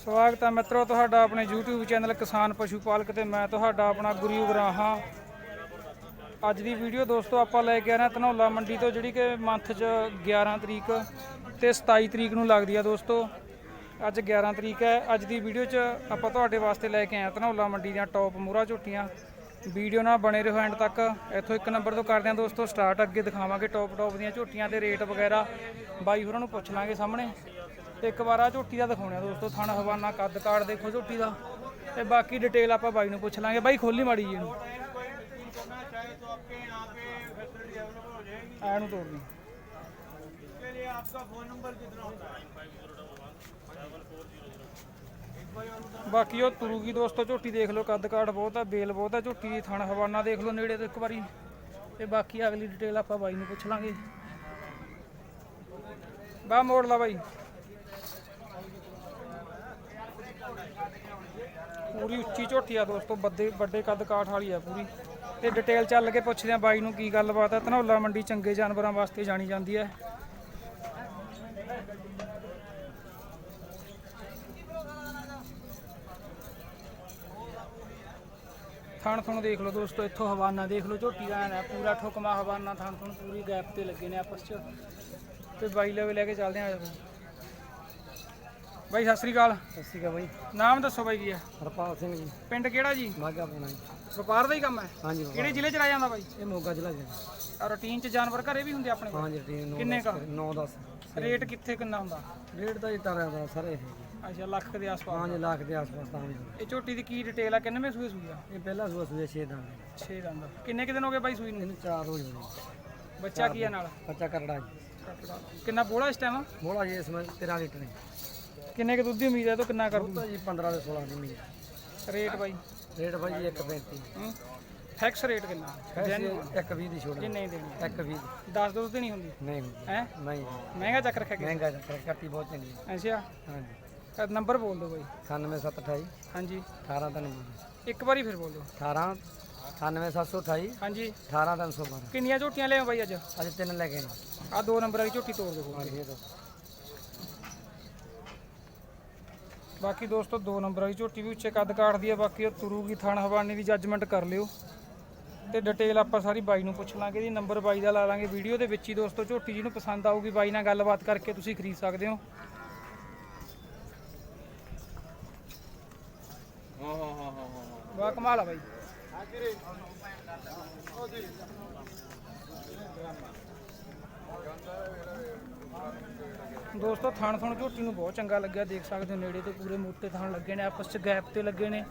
ਸਵਾਗਤ ਹੈ ਮਿੱਤਰੋ ਤੁਹਾਡਾ ਆਪਣੇ YouTube ਚੈਨਲ ਕਿਸਾਨ ਪਸ਼ੂ ਪਾਲਕ ਤੇ ਮੈਂ ਤੁਹਾਡਾ ਆਪਣਾ ਗੁਰੂ ਗਰਾਹਾਂ ਅੱਜ ਦੀ ਵੀਡੀਓ ਦੋਸਤੋ ਆਪਾਂ ਲੈ ਕੇ ਆਏ ਹਾਂ ਧਨੌਲਾ ਮੰਡੀ ਤੋਂ, ਜਿਹੜੀ ਕਿ ਮੰਥ 'ਚ 11 ਤਰੀਕ ਤੇ 27 ਤਰੀਕ ਨੂੰ ਲੱਗਦੀ ਆ ਦੋਸਤੋ। ਅੱਜ 11 ਤਰੀਕ ਹੈ। ਅੱਜ ਦੀ ਵੀਡੀਓ 'ਚ ਆਪਾਂ ਤੁਹਾਡੇ ਵਾਸਤੇ ਲੈ ਕੇ ਆਏ ਹਾਂ ਧਨੌਲਾ ਮੰਡੀ ਦੀਆਂ ਟੌਪ ਮੂਰਾ ਝੋਟੀਆਂ। ਵੀਡੀਓ ਨਾਲ ਬਣੇ ਰਹੋ ਐਂਡ ਤੱਕ। ਇੱਥੋਂ ਇੱਕ ਨੰਬਰ ਤੋਂ ਕਰਦੇ ਹਾਂ ਦੋਸਤੋ ਸਟਾਰਟ। ਅੱਗੇ ਦਿਖਾਵਾਂਗੇ ਟੌਪ ਟੌਪ ਦੀਆਂ ਝੋਟੀਆਂ ਦੇ ਰੇਟ ਵਗੈਰਾ। ਬਾਈ ਹੋਰਾਂ ਨੂੰ ਪੁੱਛ ਲਾਂਗੇ ਸਾਹਮਣੇ। ਤੇ ਇੱਕ ਵਾਰ ਆ ਝੋਟੀ ਦਾ ਦਿਖਾਉਣੇ ਆ ਦੋਸਤੋ, ਥਣ ਹਵਾਨਾ, ਕੱਦ ਕਾੜ ਦੇਖੋ ਝੋਟੀ ਦਾ। ਤੇ ਬਾਕੀ ਡਿਟੇਲ ਆਪਾਂ ਬਾਈ ਨੂੰ ਪੁੱਛ ਲਾਂਗੇ। ਬਾਈ ਖੋਲੀ ਮਾੜੀ ਜੀ ਇਹਨੂੰ। ਐ ਨੂੰ ਤੋੜ ਦੀ ਬਾਕੀ ਉਹ ਤੁਰੂਗੀ ਦੋਸਤੋ, ਝੋਟੀ ਦੇਖ ਲਓ, ਕੱਦ ਕਾਠ ਬਹੁਤ ਆ, ਬੇਲ ਬਹੁਤ ਆ, ਝੋਟੀ ਦੀ ਥਣ ਹਵਾਨਾ ਦੇਖ ਲਓ ਨੇੜੇ ਤੋਂ ਇੱਕ ਵਾਰੀ। ਤੇ ਬਾਕੀ ਅਗਲੀ ਡਿਟੇਲ ਆਪਾਂ ਬਾਈ ਨੂੰ ਪੁੱਛ ਲਾਂਗੇ। ਬਾ ਮੋੜ ਲਾ ਬਾਈ। ਪੂਰੀ ਉੱਚੀ ਝੋਟੀ ਆ ਦੋਸਤੋ, ਵੱਡੇ ਵੱਡੇ ਕੱਦ ਕਾਠ ਵਾਲੀ ਆ ਪੂਰੀ। ਤੇ ਡਿਟੇਲ ਚੱਲ ਕੇ ਪੁੱਛਦੇ ਆ ਬਾਈ ਨੂੰ ਕੀ ਗੱਲਬਾਤ ਆ। ਧਨੌਲਾ ਮੰਡੀ ਚੰਗੇ ਜਾਨਵਰਾਂ ਵਾਸਤੇ ਜਾਣੀ ਜਾਂਦੀ ਹੈ। ਥਣ ਥਣ ਦੇਖ ਲਓ ਦੋਸਤੋ, ਇੱਥੋਂ ਹਵਾਨਾ ਦੇਖ ਲਓ, ਝੋਟੀ ਦਾ ਐਨ ਹੈ, ਪੂਰਾ ਠੁਕਮਾ ਹਵਾਨਾ, ਥਣ ਥਣ ਪੂਰੀ ਗੈਪ ਤੇ ਲੱਗੇ ਨੇ ਆਪਸ ਚ। ਤੇ ਬਾਈ ਲਵੇ ਲੈ ਕੇ ਚੱਲਦੇ ਆ। ਬਾਈ ਸਤਿ ਸ੍ਰੀ ਅਕਾਲ। ਸਤਿ ਸ਼੍ਰੀ ਅਕਾਲ ਬਾਈ। ਨਾਮ ਦੱਸੋ ਬਾਈ ਕੀ ਹੈ? ਹਰਪਾਲ ਸਿੰਘ ਜੀ। ਪਿੰਡ ਕਿਹੜਾ ਜੀ? ਮਾਗਾ ਪੁਣਾ ਜੀ। ਵਪਾਰ ਦਾ ਹੀ ਕੰਮ ਹੈ? ਹਾਂਜੀ ਬਾਬਾ ਕਿਹੜੇ ਜ਼ਿਲ੍ਹੇ ਚ ਰਹਿ ਜਾਂਦਾ ਬਾਈ? ਇਹ ਮੋਗਾ ਜ਼ਿਲ੍ਹਾ ਜੀ। ਆ ਰੂਟੀਨ ਚ ਜਾਨਵਰ ਘਰੇ ਵੀ ਹੁੰਦੇ ਆਪਣੇ ਕੋਲ? ਹਾਂਜੀ ਟੀਮ 9 ਕਿੰਨੇ ਕੁ? 9 10 ਰੇਟ ਕਿੱਥੇ ਕਿੰਨਾ ਹੁੰਦਾ? ਰੇਟ ਦਾ ਹੀ ਤਾਰਿਆਂ ਦਾ ਸਾਰੇ ਇਹ ਜੀ। ਅੱਛਾ ਲੱਖ ਦੇ ਆਸ-ਪਾਸ 5 ਲੱਖ ਦੇ ਆਸ-ਪਾਸ ਤਾਂ ਜੀ। ਇਹ ਝੋਟੀ ਦੀ ਕੀ ਡਿਟੇਲ ਆ? ਕਿੰਨਵੇਂ ਸੂਏ ਸੂਈ ਆ? ਇਹ ਪਹਿਲਾ ਸੂਆ ਸੂਏ 6 ਦਾ 6 ਦੰਦ। ਕਿੰਨੇ ਕਿ ਦਿਨ ਹੋ ਗਏ ਬਾਈ ਸੂਈ ਨੂੰ? ਇਹਨੂੰ 4 ਰੋਜ਼ ਹੋਣੇ ਬੱਚਾ ਕੀ ਆ ਨਾਲ? ਬੱਚਾ ਕਰੜਾ ਜੀ। ਕਿੰਨਾ ਬੋਲਾ ਇਸ ਟਾਈਮ ਮੋਲਾ ਜੀ ਇਸ ਵਿੱਚ 13 ਲੀਟਰ ਹੈ। ਕਿੰਨੇ ਕਿ ਦੁੱਧ ਦੀ ਉਮੀਦ ਹੈ ਤੋਂ ਕਿੰਨਾ ਕਰ ਤਾਂ ਜੀ 15 ਦੇ 16 ਦੀ ਮੀਟ ਰੇਟ ਬਾਈ? ਰੇਟ ਭਾਈ ਜੀ 135 ਹੂੰ। ਫੈਕਸ ਰੇਟ ਕਿੰਨਾ? ਐਸੇ 120 ਦੀ ਛੋੜ ਜੇ ਨਹੀਂ ਦੇਣੀ। 120 10 ਦੁੱਧ ਦੀ ਨਹੀਂ ਹੁੰਦੀ? ਨਹੀਂ ਹੁੰਦੀ। ਹੈ ਨਹੀਂ ਮਹਿੰਗਾ ਚੱਕ ਰੱਖਿਆ ਗਿਆ ਮਹਿੰਗਾ ਚੱਕਰ ਕੱਟੀ ਬਹੁਤ ਚੰਗੀ ਹੈ। ਅੱਛਾ। ਹਾਂਜੀ। ਤਾਂ ਨੰਬਰ ਬੋਲ ਦਿਓ ਬਾਈ। 98728 ਹਾਂਜੀ। 18 ਤਾਂ ਨਹੀਂ ਇੱਕ ਵਾਰੀ ਫਿਰ ਬੋਲ ਦਿਓ। 18 98728 ਹਾਂਜੀ। 18 312 ਕਿੰਨੀਆਂ ਝੋਟੀਆਂ ਲਿਆਓ ਬਾਈ ਅੱਜ? ਅੱਜ ਤਿੰਨ ਲੈ ਕੇ ਆਏ। ਆ ਦੋ ਨੰਬਰ ਵਾਲੀ ਝੋਟੀ ਤੋੜ ਦਿਓ ਹਾਂਜੀ ਇਹ ਤਾਂ ਬਾਕੀ ਦੋਸਤੋ ਦੋ ਨੰਬਰ ਵਾਲੀ ਝੋਟੀ ਵੀ ਉੱਚੇ ਕੱਦ ਕਾਟਦੀ ਆ ਬਾਕੀ ਉਹ ਤੁਰੂਗੀ ਥਣ ਹਵਾਨੀ ਦੀ ਜੱਜਮੈਂਟ ਕਰ ਲਿਓ। ਤੇ ਡਿਟੇਲ ਆਪਾਂ ਸਾਰੀ ਬਾਈ ਨੂੰ ਪੁੱਛ ਲਾਂਗੇ ਜੀ ਨੰਬਰ ਬਾਈ ਦਾ ਲਾ ਲਾਂਗੇ ਵੀਡੀਓ ਦੇ ਵਿੱਚ ਹੀ ਦੋਸਤੋ ਝੋਟੀ ਜਿਹਨੂੰ ਪਸੰਦ ਆਊਗੀ ਬਾਈ ਨਾਲ ਗੱਲਬਾਤ ਕਰਕੇ ਤੁਸੀਂ ਖਰੀਦ ਸਕਦੇ ਹੋ। ਵਾਹ ਕਮਾਲ ਆ ਬਾਈ। ਦੋਸਤੋ ਥਣ ਥਣ ਝੋਟੀ ਨੂੰ ਬਹੁਤ ਚੰਗਾ ਲੱਗਿਆ ਦੇਖ ਸਕਦੇ ਹੋ ਨੇੜੇ ਤੇ ਪੂਰੇ ਮੋਟੇ ਥਣ ਲੱਗੇ ਨੇ ਆਪਸ ਚ ਗੈਪ ਤੇ ਲੱਗੇ ਨੇ।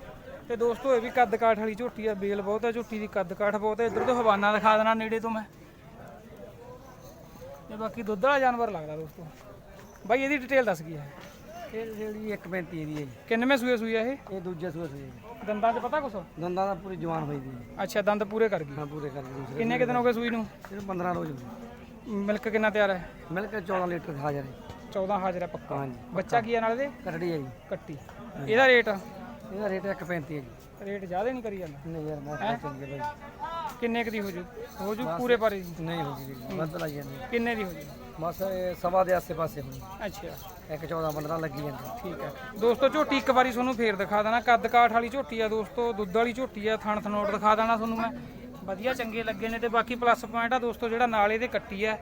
ਤੇ ਦੋਸਤੋ ਇਹ ਵੀ ਕੱਦ ਕਾਠ ਵਾਲੀ ਝੋਟੀ ਆ ਬੇਲ ਬਹੁਤ ਹੈ ਝੋਟੀ ਦੀ ਕੱਦ ਕਾਠ ਬਹੁਤ ਹੈ ਇਧਰ ਤੋਂ ਹਵਾਨਾ ਦਿਖਾ ਦੇਣਾ ਨੇੜੇ ਤੋਂ ਮੈਂ। ਤੇ ਬਾਕੀ ਦੁੱਧ ਵਾਲਾ ਜਾਨਵਰ ਲੱਗਦਾ ਦੋਸਤੋ। ਬਾਈ ਇਹਦੀ ਡਿਟੇਲ ਦੱਸ ਗਈ ਹੈ? ਇਹ ਜਿਹੜੀ 135 ਦੀ ਹੈ ਜੀ। ਕਿੰਨਵੇਂ ਸੂਏ ਸੂਈ ਆ ਇਹ? ਇਹ ਦੂਜੇ ਸੂਏ ਸੂਏ ਜੀ। ਦੰਦਾਂ 'ਚ ਪਤਾ ਕੁਛ? ਦੰਦਾਂ ਦਾ ਪੂਰੀ ਜਵਾਨ ਹੋਈ ਦੀ ਹੈ ਅੱਛਾ ਦੰਦ ਪੂਰੇ ਕਰ ਗਈ। ਹਾਂ ਪੂਰੇ ਕਰ ਦੂਸਰੇ ਕਿੰਨੇ ਕੁ ਦਿਨ ਹੋ ਗਏ ਸੂਈ ਨੂੰ? ਇਹ 15 ਰੋਜ਼ ਮਿਲਕ ਕਿੰਨਾ ਤਿਆਰ ਹੈ? ਮਿਲ ਕੇ 14 ਲੀਟਰ ਹਾਜ਼ਰ ਹੈ 14 ਹਾਜ਼ਰ ਹੈ ਪੱਕਾ। ਹਾਂਜੀ ਬੱਚਾ ਕੀ ਹੈ ਨਾਲ ਇਹਦੇ? ਕਟੜੀ ਹੈ ਜੀ। ਕੱਟੀ। ਇਹਦਾ ਰੇਟ? ਇਹਦਾ ਰੇਟ 135 ਹੈ ਜੀ। ਰੇਟ ਜ਼ਿਆਦਾ ਨਹੀਂ ਕਰੀ ਜਾਂਦਾ? ਨਹੀਂ ਯਾਰ ਬਹੁਤ ਚੰਗੀ ਹੈ ਭਾਈ। ਕਿੰਨੇ ਕੁ ਦੀ ਹੋ ਜੂ? ਹੋ ਜੂ ਪੂਰੇ ਪਾਰੇ ਦੀ? ਨਹੀਂ ਹੋਗੀ ਜੀ ਵੱਧ ਲਾਈ ਜਾਂਦੀ ਹੈ। ਕਿੰਨੇ ਦੀ ਹੋ ਜੂ? ਬਸ ਇਹ ਸਵਾ ਦੇ ਆਸੇ ਪਾਸੇ ਹੋਣੀ। ਅੱਛਾ। ਇੱਕ 14 15 ਲੱਗੀ ਜਾਂਦੀ। ਠੀਕ ਹੈ। ਦੋਸਤੋ ਝੋਟੀ ਇੱਕ ਵਾਰੀ ਤੁਹਾਨੂੰ ਫੇਰ ਦਿਖਾ ਦੇਣਾ। ਕੱਦ ਕਾਠ ਵਾਲੀ ਝੋਟੀ ਆ ਦੋਸਤੋ ਦੁੱਧ ਵਾਲੀ ਝੋਟੀ ਆ। ਥਣ ਥਨੋਟ ਦਿਖਾ ਦੇਣਾ ਤੁਹਾਨੂੰ ਮੈਂ। ਵਧੀਆ ਚੰਗੇ ਲੱਗੇ ਨੇ ਤੇ ਬਾਕੀ ਪਲੱਸ ਪੁਆਇੰਟ ਆ ਦੋਸਤੋ ਜਿਹੜਾ ਨਾਲ ਇਹਦੇ ਕੱਟੀ ਆ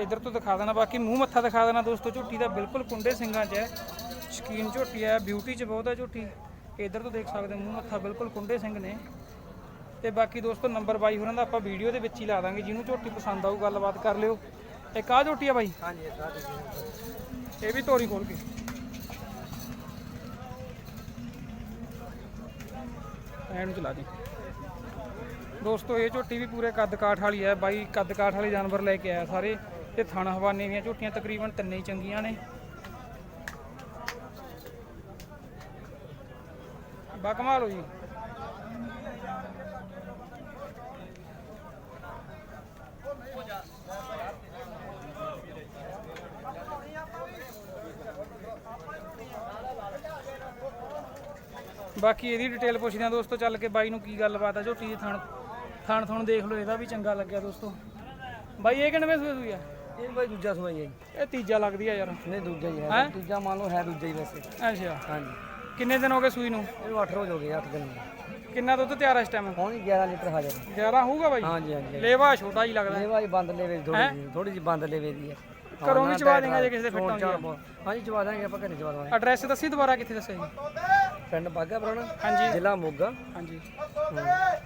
ਇਧਰ ਤੋਂ ਦਿਖਾ ਦੇਣਾ ਬਾਕੀ ਮੂੰਹ ਮੱਥਾ ਦਿਖਾ ਦੇਣਾ ਦੋਸਤੋ ਝੋਟੀ ਦਾ ਬਿਲਕੁਲ ਕੁੰਡੇ ਸਿੰਘਾਂ 'ਚ ਹੈ। ਸ਼ਕੀਨ ਝੋਟੀ ਆ ਬਿਊਟੀ 'ਚ ਬਹੁਤ ਹੈ ਝੋਟੀ। ਇਧਰ ਤੋਂ ਦੇਖ ਸਕਦੇ ਹੋ ਮੂੰਹ ਮੱਥਾ ਬਿਲਕੁਲ ਕੁੰਡੇ ਸਿੰਘ ਨੇ। ਤੇ ਬਾਕੀ ਦੋਸਤੋ ਨੰਬਰ ਬਾਈ ਹੋਰਾਂ ਦਾ ਆਪਾਂ ਵੀਡੀਓ ਦੇ ਵਿੱਚ ਹੀ ਲਾ ਦਾਂਗੇ ਜਿਹਨੂੰ ਝੋਟੀ ਪਸੰਦ ਆਊ ਗੱਲਬਾਤ ਕਰ ਲਿਓ। ਇੱਕ ਆ ਝੋਟੀ ਆ ਬਾਈ? ਹਾਂਜੀ ਇਹ ਇਹ ਵੀ ਤੋਰੀ ਖੋਲ ਕੇ। ਐਨ ਚਲਾ ਦੇ ਦੋਸਤੋ ਇਹ ਝੋਟੀ ਵੀ ਪੂਰੇ ਕੱਦ ਕਾਠ ਵਾਲੀ ਹੈ। ਬਾਈ ਕੱਦ ਕਾਠ ਵਾਲੇ ਜਾਨਵਰ ਲੈ ਕੇ ਆਇਆ ਸਾਰੇ। ਤੇ ਥਣ ਹਵਾਨੇ ਦੀਆਂ ਝੋਟੀਆਂ ਤਕਰੀਬਨ ਤਿੰਨੇ ਹੀ ਚੰਗੀਆਂ ਨੇ। ਬਾ ਕਮਾਲ ਹੋ ਜੀ। ਬਾਕੀ ਇਹਦੀ ਡਿਟੇਲ ਪੁੱਛਦੇ ਆ ਦੋਸਤੋ, ਚੱਲ ਕੇ ਬਾਈ ਨੂੰ ਕੀ ਗੱਲਬਾਤ ਆ ਝੋਟੀ ਦੀ ਥਣ ਥਣ ਥਣ ਦੇਖ ਲਓ, ਇਹਦਾ ਵੀ ਚੰਗਾ ਲੱਗਿਆ ਦੋਸਤੋ। ਬਾਈ, ਇਹ ਕਿੰਨਵੇਂ ਸੂਏ ਸੂਈ ਆ? ਇਹ ਬਾਈ ਦੂਜਾ ਸੂਆ ਹੀ ਜੀ। ਇਹ ਤੀਜਾ ਲੱਗਦੀ ਆ ਯਾਰ। ਨਹੀਂ ਦੂਜਾ ਹੀ ਹੈਂ? ਹੈ? ਤੀਜਾ ਮੰਨ ਲਓ ਹੈ ਦੂਜਾ ਹੀ ਵੈਸੇ। ਅੱਛਾ। ਹਾਂਜੀ। ਕਿੰਨੇ ਦਿਨ ਹੋ ਗਏ ਸੂਈ ਨੂੰ? ਇਹਨੂੰ 8 ਰੋਜ਼ ਹੋ ਗਏ 8 ਦਿਨ ਹੋ ਗਏ। ਕਿੰਨਾ ਦੁੱਧ ਤਿਆਰ ਆ ਇਸ ਟਾਈਮ ਹੁਣ ਹੀ 11 ਲੀਟਰ ਹਾਜ਼ਰ ਹੈ 11 ਹੋਊਗਾ ਬਾਈ? ਹਾਂਜੀ ਹਾਂਜੀ ਲੇਵਾ ਛੋਟਾ ਹੀ ਲੱਗਦਾ। ਇਹ ਬਾਈ ਬੰਦ ਲੈਵੇ ਥੋੜੀ ਜੀ ਥੋੜੀ ਜੀ ਬੰਦ ਲੈਵੇ ਦੀ ਹੈ। ਘਰੋਂ ਵੀ ਚਵਾ ਦੇਂਗੇ ਜੇ ਕਿਸੇ ਦੇ ਫਿੱਟ ਆਉਂਦੀ ਆ। ਚਾਣ ਹਾਂਜੀ ਚਵਾ ਦਾਂਗੇ ਆਪਾਂ ਘਰੇ ਚਵਾ ਦਵਾਂਗੇ ਐਡਰੈਸ ਦੱਸੀ ਦੁਬਾਰਾ ਕਿੱਥੇ ਦੱਸਿਆ ਜੀ? ਪਿੰਡ ਬਾਗਾ ਪੁਰਾਣਾ? ਹਾਂਜੀ। ਜ਼ਿਲ੍ਹਾ ਮੋਗਾ। ਹਾਂਜੀ।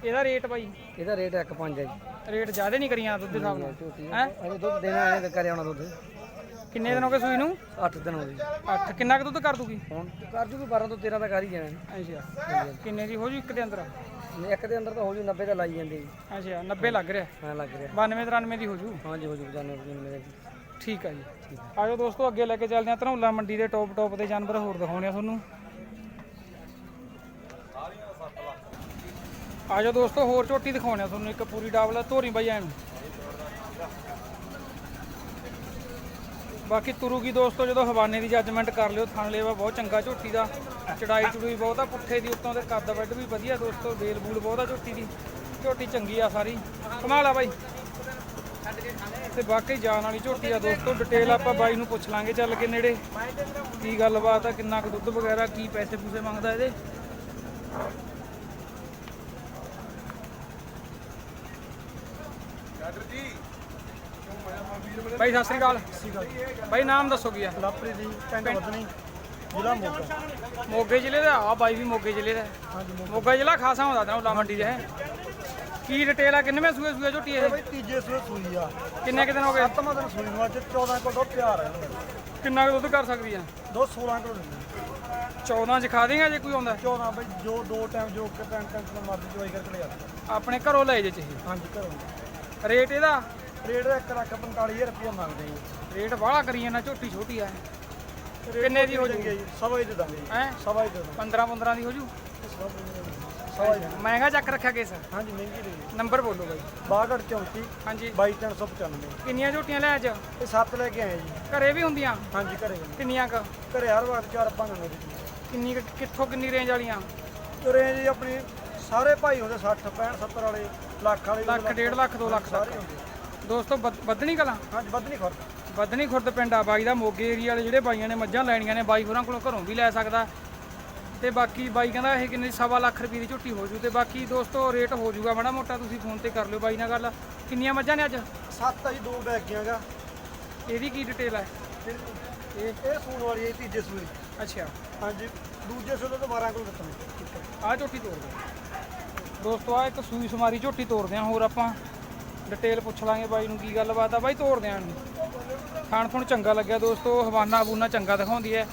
ਇਹਦਾ ਰੇਟ ਬਾਈ? ਇਹਦਾ ਰੇਟ 1.5 ਹੈ ਜੀ। ਰੇਟ ਜ਼ਿਆਦਾ ਨਹੀਂ ਕਰੀਆਂ ਦੁੱਧ ਦੇ ਹਿਸਾਬ ਨਾਲ। ਹੈਂ? ਅਜੇ ਦੁੱਧ ਦੇਣਾ ਹੈ ਤੇ ਕਰੇ ਆਉਣਾ ਦੁੱਧ। ਕਿੰਨੇ ਦਿਨ ਹੋ ਗਏ ਸੂਈ ਨੂੰ? 8 ਦਿਨ ਹੋ ਗਏ 8 ਕਿੰਨਾ ਕੁ ਦੁੱਧ ਕਰ ਦੂਗੀ? ਹੁਣ ਕਰ ਜੂਗੀ 12 ਤੋਂ 13 ਦਾ ਕਰ ਹੀ ਜਾਣਾ ਅੱਛਾ। ਕਿੰਨੇ ਦੀ ਹੋ ਜੂ ਇੱਕ ਦੇ ਅੰਦਰ? ਨਹੀਂ, ਇੱਕ ਦੇ ਅੰਦਰ ਤਾਂ ਹੋ ਜੂ 90 ਦਾ ਲਾਈ ਜਾਂਦੇ ਜੀ। ਅੱਛਾ 90 ਲੱਗ ਰਿਹਾ। ਹਾਂ ਲੱਗ ਰਿਹਾ। 92 93 ਦੀ ਹੋ ਜੂ? ਹਾਂਜੀ ਹੋ ਜੂ ਜਾਨੇ ਮੇਰੇ ਜੀ। ਠੀਕ ਆ ਜੀ ਆਜੋ ਦੋਸਤੋ ਅੱਗੇ ਲੈ ਕੇ ਚੱਲਦੇ ਆ ਧਨੌਲਾ ਮੰਡੀ ਦੇ ਟੌਪ ਟੌਪ ਦੇ ਜਾਨਵਰ ਹੋਰ ਦਿਖਾਉਣੇ ਆ ਤੁਹਾਨੂੰ। ਆਜੋ ਦੋਸਤੋ, ਹੋਰ ਝੋਟੀ ਦਿਖਾਉਣੇ ਆ ਤੁਹਾਨੂੰ, ਇੱਕ ਪੂਰੀ ਡਾਬਲ ਧੋਰੀ ਬਾਈ ਐਨ। ਬਾਕੀ ਤੁਰੂਗੀ ਦੋਸਤੋ, ਜਦੋਂ ਹਵਾਨੇ ਦੀ ਜੱਜਮੈਂਟ ਕਰ ਲਿਓ, ਥਣ ਲੇਵਾ ਬਹੁਤ ਚੰਗਾ ਝੋਟੀ ਦਾ। ਚੜਾਈ ਚੜੂਈ ਬਹੁਤ ਆ, ਪੁੱਠੇ ਦੀ, ਉੱਤੋਂ ਦੇ ਕੱਦ ਵੱਡ ਵੀ ਵਧੀਆ ਦੋਸਤੋ ਬੇਲ ਬੂਲ ਬਹੁਤ ਆ ਝੋਟੀ ਦੀ। ਝੋਟੀ ਚੰਗੀ ਆ ਸਾਰੀ। ਕਮਾਲ ਆ ਬਾਈ। ਤੇ ਬਾਕੀ ਜਾਣ ਵਾਲੀ ਝੋਟੀ ਆ ਦੋਸਤੋ ਡਿਟੇਲ ਆਪਾਂ ਬਾਈ ਨੂੰ ਪੁੱਛ ਲਾਂਗੇ ਚੱਲ ਕੇ ਨੇੜੇ। ਕੀ ਗੱਲਬਾਤ ਆ, ਕਿੰਨਾ ਕੁ ਦੁੱਧ ਵਗੈਰਾ, ਕੀ ਪੈਸੇ ਪੂਸੇ ਮੰਗਦਾ ਇਹਦੇ। ਬਾਈ ਸਤਿ ਸ੍ਰੀ ਅਕਾਲ। ਬਾਈ ਨਾਮ ਦੱਸੋ ਕੀ ਆ? ਲਾਪਰੀ ਦੀ ਪਿੰਡ ਵਧਣੀ ਜ਼ਿਲ੍ਹਾ ਮੋਗਾ। ਮੋਗੇ ਜ਼ਿਲ੍ਹੇ ਦਾ? ਆ ਬਾਈ ਵੀ ਮੋਗੇ ਜ਼ਿਲ੍ਹੇ ਦਾ। ਹਾਂਜੀ ਮੋਗਾ। ਜ਼ਿਲ੍ਹਾ ਖਾਸਾ ਹੁੰਦਾ ਤਾਂ ਉਲਾ ਮੰਡੀ ਦੇ ਹੈ। ਕੀ ਡਿਟੇਲ ਆ? ਕਿੰਨਵੇਂ ਸੂਏ ਸੂਏ ਝੋਟੀ ਇਹ? ਬਈ ਤੀਜੇ ਸੂਏ ਸੂਈ ਆ। ਕਿੰਨੇ ਕੁ ਦਿਨ ਹੋ ਗਏ? ਸੱਤਵਾਂ ਦਿਨ ਸੂਈ ਨੂੰ ਅੱਜ 14 ਕੋਲ ਤਿਆਰ ਹੈ ਕਿੰਨਾ ਕੁ ਦੁੱਧ ਕਰ ਸਕਦੀ ਆ? ਦੋ 16 ਕੋਲ ਦਿੰਦੀ 14 ਚ ਖਾ ਦੇਗਾ ਜੇ ਕੋਈ ਆਉਂਦਾ? 14 ਬਈ ਜੋ ਦੋ ਟਾਈਮ ਜੋ ਕਿ ਟਾਈਮ ਤੋਂ ਮਰਜ਼ੀ ਚੋਈ ਕਰਕੇ ਲਿਆ। ਆਪਣੇ ਘਰੋਂ ਲੈ ਜੇ ਚਾਹੀਏ ਹਾਂਜੀ ਘਰੋਂ। ਰੇਟ ਇਹਦਾ? ਰੇਟ 1 ਲੱਖ 45000 ਰੁਪਏ ਮੰਗਦੇ ਜੀ। ਰੇਟ ਬਾਹਲਾ ਕਰੀ ਜਾਂਦਾ ਝੋਟੀ ਛੋਟੀ ਆ। ਕਿੰਨੇ ਦੀ ਹੋ ਹੈ ਜੀ ਸਵਾ ਹੀ ਦੇ ਦਾਂਗੇ ਜੀ। ਹੈ? ਸਵਾ ਹੀ ਦੇ ਦਾਂਗੇ। 15 15 ਦੀ ਹੋ ਜੂ? ਸਵਾ ਹੀ ਮਹਿੰਗਾ ਚੱਕ ਰੱਖਿਆ ਕੇਸ? ਹਾਂਜੀ ਮਹਿੰਗੀ ਦੇ ਜੀ। ਨੰਬਰ ਬੋਲੋ ਬਾਈ। 62 34 ਹਾਂਜੀ। 22395 ਕਿੰਨੀਆਂ ਝੋਟੀਆਂ ਲੈ ਅੱਜ? ਇਹ ਸੱਤ ਲੈ ਕੇ ਆਏ ਜੀ। ਘਰੇ ਵੀ ਹੁੰਦੀਆਂ? ਹਾਂਜੀ ਘਰੇ ਜੀ। ਕਿੰਨੀਆਂ ਕ? ਘਰੇ ਹਰ ਵਾਰ ਚਾਰ ਪੰਜ ਹੁੰਦੇ ਜੀ। ਕਿੰਨੀ ਕੁ- ਕਿੱਥੋਂ ਕਿੰਨੀ ਰੇਂਜ ਵਾਲੀਆਂ? ਰੇਂਜ ਜੀ ਆਪਣੀ ਸਾਰੇ ਭਾਈ ਹੁੰਦੇ 60 65 70 ਵਾਲੇ ਲੱਖ ਵਾਲੇ ਵੀ ਲੱਖ ਡੇਢ ਲੱਖ 2 ਲੱਖ ਸਾਰੇ ਤੱਕ ਹੁੰਦੇ ਦੋਸਤੋ ਵੱਧਣੀ ਕਲਾਂ? ਹਾਂਜੀ ਨਹੀਂ ਖਰਚ ਵੱਧਣੀ ਖੁਰਦ ਪਿੰਡ ਆ ਬਾਈ ਦਾ ਮੋਗੇ ਏਰੀਆ ਵਾਲੇ ਜਿਹੜੇ ਬਾਈਆਂ ਨੇ ਮੱਝਾਂ ਲੈਣੀਆਂ ਨੇ ਬਾਈ ਹੋਰਾਂ ਕੋਲੋਂ ਘਰੋਂ ਵੀ ਲੈ ਸਕਦਾ। ਤੇ ਬਾਕੀ ਬਾਈ ਕਹਿੰਦਾ ਇਹ ਕਿੰਨੇ ਸਵਾ ਲੱਖ ਰੁਪਏ ਦੀ ਝੁੱਟੀ ਹੋ ਜੂ। ਤੇ ਬਾਕੀ ਦੋਸਤੋ ਰੇਟ ਹੋ ਜੂਗਾ ਮਾੜਾ ਮੋਟਾ ਤੁਸੀਂ ਫੋਨ ਤੇ ਕਰ ਲਿਓ ਬਾਈ ਨਾਲ ਗੱਲ। ਕਿੰਨੀਆਂ ਮੱਝਾਂ ਨੇ ਅੱਜ? ਸੱਤ ਆ ਜੀ ਦੋ ਬੈਗੀਆਂਗਾ ਇਹਦੀ ਕੀ ਡਿਟੇਲ ਹੈ ਇਹ ਇਹ? ਸੂਣ ਵਾਲੀ ਹੈ ਤੀਜੇ ਸੂਏ ਅੱਛਾ। ਹਾਂਜੀ ਦੂਜੇ ਸੂਏ ਤੋਂ 12 ਕੋਲ ਦਿੱਤਨੇ ਆਹ ਝੋਟੀ ਤੋੜ ਦਿਓ ਦੋਸਤੋ ਆ ਇੱਕ ਸੂਈ ਸਮਾਰੀ ਝੋਟੀ ਤੋੜਦੇ ਆ ਹੋਰ ਆਪਾਂ ਡਿਟੇਲ ਪੁੱਛ ਲਾਂਗੇ ਬਾਈ ਨੂੰ ਕੀ ਗੱਲਬਾਤ ਆ। ਬਾਈ ਤੋਰ ਦਿਆਂ ਨੂੰ ਖਾਣ ਥੋਣ ਚੰਗਾ ਲੱਗਿਆ ਦੋਸਤੋ, ਹਵਾਨਾ ਬੂਨਾ ਚੰਗਾ ਦਿਖਾਉਂਦੀ ਹੈ।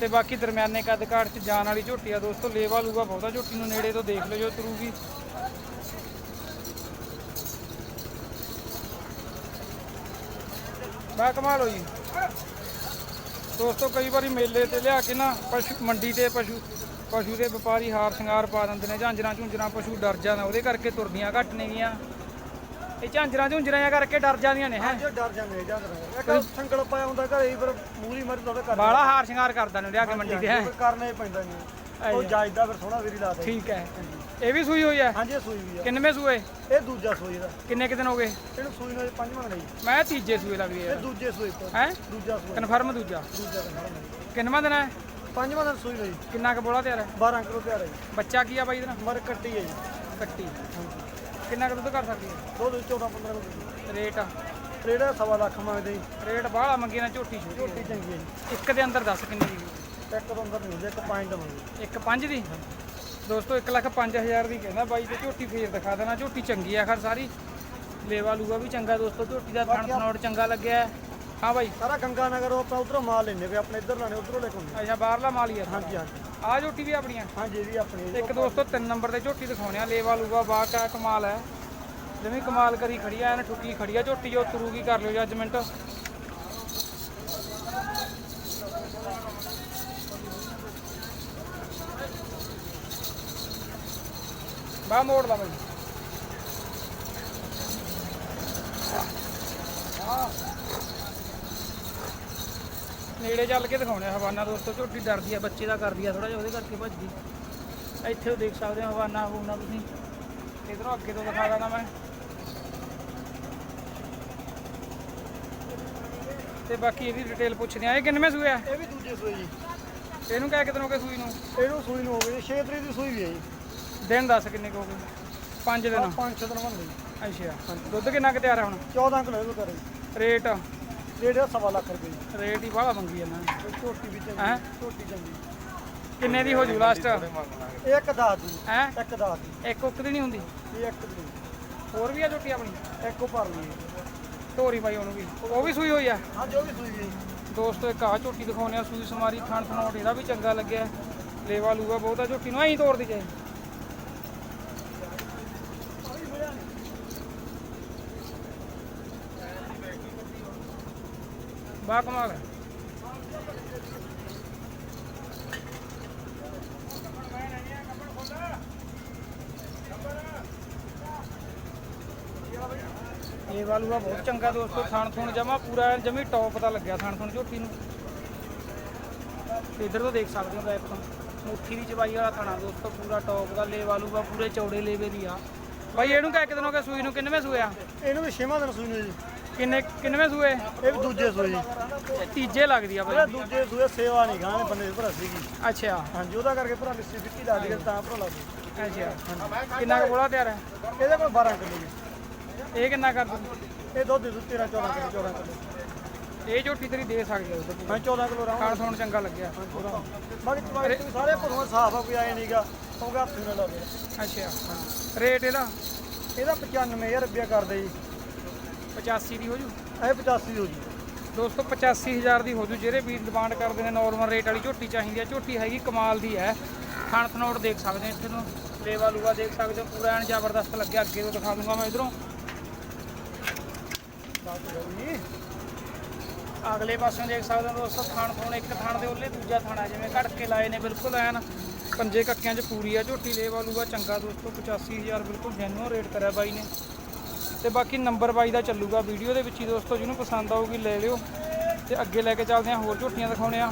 ਤੇ ਬਾਕੀ ਦਰਮਿਆਨੇ ਕੱਦ ਕਾਠ ਚ ਜਾਣ ਵਾਲੀ ਝੋਟੀ ਆ ਦੋਸਤੋ, ਲੇਵਾ ਲੂਗਾ ਬਹੁਤਾ, ਝੋਟੀ ਨੂੰ ਨੇੜੇ ਤੋਂ ਦੇਖ ਲਿਓ ਜੋ ਤਰੂਗੀ ਬਾ ਕਮਾਲ ਹੋ ਜੀ ਦੋਸਤੋ, ਕਈ ਵਾਰੀ ਮੇਲੇ ਤੇ ਲਿਆ ਕੇ ਨਾ ਪਸ਼ੂ, ਮੰਡੀ ਤੇ ਪਸ਼ੂ ਪਸ਼ੂ ਦੇ ਵਪਾਰੀ ਹਾਰ ਸ਼ਿੰਗਾਰ ਪਾ ਦਿੰਦੇ ਨੇ, ਝਾਂਜਰਾਂ ਝੁੰਜਰਾਂ, ਪਸ਼ੂ ਡਰ ਜਾਂਦਾ ਉਹਦੇ ਕਰਕੇ ਤੁਰਦੀਆਂ ਘੱਟ ਨੇਗੀਆਂ। ਇਹ ਝਾਂਜਰਾਂ ਝੁੰਜਰਾਂ ਜਿਹਾ ਕਰਕੇ ਡਰ ਜਾਂਦੀਆਂ ਨੇ ਹੈ। ਜੋ ਡਰ ਜਾਂਦੇ ਜਾਂ ਇੱਕ ਸੰਗਲ ਪਾਇਆ ਹੁੰਦਾ ਘਰੇ ਹੀ ਫਿਰ ਮੂਰੀ ਮਰ ਤੁਹਾਡੇ ਕਰ ਬਾਲਾ ਹਾਰ ਸ਼ਿੰਗਾਰ ਕਰਦਾ ਨੇ ਲਿਆ ਕੇ ਮੰਡੀ ਤੇ ਹੈ। ਕਰਨਾ ਹੀ ਪੈਂਦਾ ਜੀ। ਉਹ ਜਾਇਦਾ ਫਿਰ ਸੋਹਣਾ ਵੀਰੀ ਲਾ ਦੇ। ਠੀਕ ਹੈ। ਇਹ ਵੀ ਸੂਈ ਹੋਈ ਹੈ? ਹਾਂਜੀ ਇਹ ਸੂਈ ਵੀ ਆ। ਕਿੰਨਵੇਂ ਸੂਏ? ਇਹ ਦੂਜਾ ਸੂਈ ਦਾ। ਕਿੰਨੇ ਕੁ ਦਿਨ ਹੋ ਗਏ? ਇਹਨੂੰ ਸੂਈ ਨਾਲ ਪੰਜਵਾਂ ਲਈ ਮੈਂ ਤੀਜੇ ਸੂਏ ਲੱਗ ਰਹੀ ਇਹ ਹੈ ਦੂਜੇ ਤੋਂ। ਹੈ? ਦੂਜਾ ਸੂਈ ਕਨਫਰਮ ਦੂਜਾ। ਦੂਜਾ ਹੈ। ਕਿੰਨਵਾਂ ਦਿਨ ਹੈ? ਪੰਜਵਾਂ ਦਿਨ ਸੂਈ ਲਈ ਕਿੰਨਾ ਕੁ ਬੋਲਾ ਤਿਆਰ ਹੈ? 12 ਕਿਲੋ ਤਿਆਰ ਹੈ ਜੀ। ਬੱਚਾ ਕੀ ਆ ਬਾਈ ਇਹਦਾ? ਮਰ ਕੱਟੀ ਹੈ ਜੀ। ਕੱਟੀ। ਹਾਂਜੀ। ਕਿੰਨਾ ਕੁ ਦੁੱਧ ਕਰ ਸਕਦੀ ਹੈ? ਦੋ ਦੋ 14 15 ਕਿਲੋ। ਰੇਟ ਰੇੜਾ ਸਵਾ ਲੱਖ ਮੰਗਦੇ ਜੀ। ਰੇਟ ਬਾਹਲਾ ਮੰਗੀ ਨਾ ਝੋਟੀ ਛੋਟੀ ਝੋਟੀ। ਚੰਗੀ ਹੈ ਜੀ। ਇੱਕ ਦੇ ਅੰਦਰ ਦੱਸ ਕਿੰਨੀ ਦੀ? ਇੱਕ ਤੋਂ ਅੰਦਰ ਨਹੀਂ ਹੁੰਦੇ ਇੱਕ ਪੁਆਇੰਟ ਮੰਗਦੇ। ਇੱਕ ਪੰਜ ਦੀ? ਦੋਸਤੋ 1 ਲੱਖ 5000 ਦੀ ਕਹਿੰਦਾ ਬਾਈ ਤੇ ਝੋਟੀ ਫੇਰ ਦਿਖਾ ਦੇਣਾ। ਝੋਟੀ ਚੰਗੀ ਆ ਖਰ ਸਾਰੀ। ਲੇਵਾ ਲੂਗਾ ਵੀ ਚੰਗਾ ਦੋਸਤੋ ਝੋਟੀ ਦਾ ਥਣ ਥਨੋੜ ਚੰਗਾ ਲੱਗਿਆ। ਹੈ। ਹਾਂ ਬਾਈ। ਸਾਰਾ ਗੰਗਾ ਨਗਰ ਉਹ ਆਪਾਂ ਉਧਰੋਂ ਮਾਲ ਲੈਂਦੇ ਵੀ ਆਪਣੇ ਇੱਧਰ ਲਾਣੇ ਉਧਰੋਂ ਲੈ ਕੇ ਆਉਂਦੇ। ਅੱਛਾ ਬਾਹਰਲਾ ਮਾਲ ਹੀ ਆ ਹਾਂਜੀ ਹਾਂਜੀ। ਆ ਝੋਟੀ ਵੀ ਆਪਣੀਆਂ ਹਾਂਜੀ ਇਹ ਵੀ ਆਪਣੀ ਇੱਕ ਦੋਸਤੋ ਤਿੰਨ ਨੰਬਰ ਤੇ ਝੋਟੀ ਦਿਖਾਉਣੇ ਆ। ਲੇਵਾ ਲੂਗਾ ਬਾਕਾ ਕਮਾਲ ਹੈ। ਜਿਵੇਂ ਕਮਾਲ ਕਰੀ ਖੜੀ ਆ ਐਨ ਠੁੱਕੀ ਖੜੀ ਆ ਝੋਟੀ ਜੋ ਤੁਰੂਗੀ ਕਰ ਲਿਓ ਜੱਜਮੈਂਟ। ਬਾ ਮੋੜ ਲਾ ਬਾਈ। ਨੇੜੇ ਚੱਲ ਕੇ ਦਿਖਾਉਣੇ ਆ ਹਵਾਨਾ ਦੋਸਤੋ ਝੋਟੀ ਡਰਦੀ ਆ ਬੱਚੇ ਦਾ ਕਰਦੀ ਆ ਥੋੜਾ ਜਿਹਾ ਉਹਦੇ ਕਰਕੇ ਭੱਜਦੀ। ਇੱਥੇ ਉਹ ਦੇਖ ਸਕਦੇ ਹੋ ਹਵਾਨਾ ਹਵਾਨਾ ਤੁਸੀਂ। ਇਧਰੋਂ ਅੱਗੇ ਤੋਂ ਦਿਖਾ ਦਾਂਗਾ ਮੈਂ। ਤੇ ਬਾਕੀ ਇਹਦੀ ਡਿਟੇਲ ਪੁੱਛਦੇ ਆ। ਇਹ ਕਿੰਨਵੇਂ ਸੂਏ ਆ? ਇਹ ਵੀ ਦੂਜੇ ਸੂਏ ਜੀ। ਇਹਨੂੰ ਕਹਿ ਕਿਤੇ ਹੋ ਗਏ ਸੂਈ ਨੂੰ? ਇਹਨੂੰ ਸੂਈ ਨੂੰ ਹੋ ਗਈ 6 ਤਰੀਕ ਦੀ ਸੂਈ ਵੀ ਹੈ ਜੀ। ਦਿਨ ਦੱਸ ਕਿੰਨੇ ਕੁ ਹੋ ਗਏ? ਪੰਜ ਦਿਨ। 5-6 ਦਿਨ ਬਣ ਗਈ ਅੱਛਾ। ਦੁੱਧ ਕਿੰਨਾ ਕੁ ਤਿਆਰ ਆ ਹੁਣ? 14 ਕਿਲੋ ਇਹਦੇ ਕਰੇ ਰੇਟ? ਰੇਟ ਹੈ ਸਵਾ ਲੱਖ ਰੁਪਏ ਜੀ ਰੇਟ ਹੀ ਬਾਹਲਾ ਮੰਗੀ ਜਾਂਦਾ। ਇਹ ਝੋਟੀ ਵੀ ਹੈਂ? ਚੰਗੀ ਝੋਟੀ ਚੰਗੀ। ਕਿੰਨੇ ਦੀ ਹੋ ਜੂ ਲਾਸਟ ਇਹ ਇੱਕ ਦਾਤ ਦੀ ਹੈ? ਇੱਕ ਦਾਤ ਦੀ। ਇੱਕ ਉੱਕ ਦੀ ਨਹੀਂ ਹੁੰਦੀ? ਇਹ ਇੱਕ ਦੀ। ਹੋਰ ਵੀ ਆ ਝੋਟੀ ਆਪਣੀ? ਇੱਕ ਉਹ ਭਰ ਲਈ। ਢੋਰੀ ਪਾਈ ਉਹਨੂੰ ਵੀ। ਉਹ ਵੀ ਸੂਈ ਹੋਈ ਆ? ਹਾਂ ਜੋ ਵੀ ਸੂਈ ਗਈ ਦੋਸਤੋ ਇੱਕ ਆ ਝੋਟੀ ਦਿਖਾਉਂਦੇ ਆ ਸੂਈ ਸਮਾਰੀ ਥਣ ਥਣੋਟ ਇਹਦਾ ਵੀ ਚੰਗਾ ਲੱਗਿਆ। ਲੇਵਾ ਲੂਗਾ ਬਹੁਤਾ ਝੋਟੀ ਨੂੰ ਐਂ ਤੋੜ ਦੀ ਜਾਏ। ਬਾ ਕਮਾਲ ਹੈ। ਇਹ ਵਾਲੂਗਾ ਬਹੁਤ ਚੰਗਾ ਦੋਸਤੋ, ਥਣ ਥੁਣ ਜਮਾ ਪੂਰਾ ਜਮੀ ਟੌਪ ਦਾ ਲੱਗਿਆ ਥਣ ਥੁਣ ਝੋਟੀ ਨੂੰ। ਤੇ ਇੱਧਰ ਤੋਂ ਦੇਖ ਸਕਦੇ ਹੋ ਬੈਕ ਤੋਂ ਮੁੱਠੀ ਦੀ ਚਵਾਈ ਵਾਲਾ ਥਣਾ ਦੋਸਤੋ, ਪੂਰਾ ਟੌਪ ਦਾ, ਲੇ ਵਾਲੂਗਾ ਪੂਰੇ ਚੌੜੇ ਲੇਵੇ ਦੀ ਆ। ਬਾਈ, ਇਹਨੂੰ ਕਹਿ ਦਿਨ ਹੋ ਗਿਆ ਸੂਈ ਨੂੰ? ਕਿੰਨਵੇਂ ਸੂਏ ਇਹਨੂੰ ਵੀ ਛੇਵਾਂ ਦਿਨ ਸੂਈ ਨੂੰ ਜੀ। ਕਿੰਨੇ ਕਿੰਨਵੇਂ ਸੂਏ? ਇਹ ਵੀ ਦੂਜੇ ਸੂਏ ਜੀ। ਇਹ ਤੀਜੇ ਲੱਗਦੀ ਆ ਇਹ ਬਾਈ ਦੂਜੇ ਸੂਏ ਸੇਵਾ ਨਹੀਂ ਗਾਂ ਬੰਦੇ ਦੀ ਭਰਾ ਸੀਗੀ। ਅੱਛਾ। ਹਾਂਜੀ ਉਹਦਾ ਕਰਕੇ ਭਰਾ ਲਿੱਸੀ ਫਿੱਕੀ ਲਾ ਦੀ ਤਾਂ ਭਰਾ ਲਾ ਦੀ ਅੱਛਾ ਕਿੰਨਾ ਕੁ ਬੋਲਾ ਤਿਆਰ ਹੈ? ਇਹਦੇ ਕੋਲ 12 ਕਿਲੋ ਜੀ। ਇਹ ਕਿੰਨਾ ਕਰ ਦੂੰ ਇਹ ਦੁੱਧ ਦੇ 13 14 ਕਿਲੋ 14 ਕਿਲੋ। ਇਹ ਝੋਟੀ ਤੇਰੀ ਦੇ ਸਕਦੀ ਆ ਦੁੱਧ ਹਾਂ 14 ਕਿਲੋ ਰਾਉਂ ਖਾਣ ਥੋਣ ਚੰਗਾ ਲੱਗਿਆ। ਬਾਕੀ ਚਵਾਈ ਸਾਰੇ ਭਰੋਂ ਸਾਫ਼ ਆ ਕੋਈ ਆਏ ਨਹੀਂਗਾ ਹੋਗਾ ਹੱਥ ਨਾਲ ਲਾਵੇ। ਅੱਛਾ ਰੇਟ ਇਹਦਾ? ਇਹਦਾ 95000 ਰੁਪਇਆ ਕਰਦੇ ਜੀ। 85 ਦੀ ਹੋ ਜੂ? ਇਹ 85 ਹੋ ਜੀ। ਦੋਸਤੋ 85000 ਦੀ ਹੋ ਜੂ। ਜਿਹੜੇ ਵੀਰ ਡਿਮਾਂਡ ਕਰਦੇ ਨੇ ਨਾਰਮਲ ਰੇਟ ਵਾਲੀ ਝੋਟੀ ਚਾਹੀਦੀ ਹੈ ਝੋਟੀ ਹੈਗੀ ਕਮਾਲ ਦੀ ਹੈ। ਖਾਣ ਥਨੋਟ ਦੇਖ ਸਕਦੇ ਇੱਥੇ ਨੂੰ। ਲੇਵਾ ਲੂਗਾ ਦੇਖ ਸਕਦੇ ਹੋ। ਪੂਰਾ ਐਨ ਜ਼ਬਰਦਸਤ ਲੱਗਿਆ। ਅੱਗੇ ਤੋਂ ਦਿਖਾ ਦੂੰਗਾ ਮੈਂ ਇਧਰੋਂ। ਅਗਲੇ ਪਾਸਿਓਂ ਦੇਖ ਸਕਦੇ ਹੋ ਦੋਸਤੋ ਥਾਣ ਥੋਣ ਇੱਕ ਥਾਣ ਦੇ ਉੱਲੇ ਦੂਜਾ ਥਾਣਾ ਜਿਵੇਂ ਘੜ ਕੇ ਲਾਏ ਨੇ ਬਿਲਕੁਲ ਐਨ ਪੰਜੇ ਕੱਕਿਆਂ 'ਚ ਪੂਰੀ ਆ ਝੋਟੀ। ਲੇਵਾ ਲੂਗਾ ਚੰਗਾ ਦੋਸਤੋ 85000 ਬਿਲਕੁਲ ਜੈਨੂਅਨ ਰੇਟ ਕਰਿਆ ਬਾਈ ਨੇ। ਤੇ ਬਾਕੀ ਨੰਬਰ ਬਾਈ ਦਾ ਚੱਲੂਗਾ ਵੀਡੀਓ ਦੇ ਵਿੱਚ ਹੀ ਦੋਸਤੋ, ਜਿਹਨੂੰ ਪਸੰਦ ਆਊਗੀ ਲੈ ਲਿਓ ਤੇ ਅੱਗੇ ਲੈ ਕੇ ਚੱਲਦੇ ਹਾਂ, ਹੋਰ ਝੋਟੀਆਂ ਦਿਖਾਉਣੇ ਆ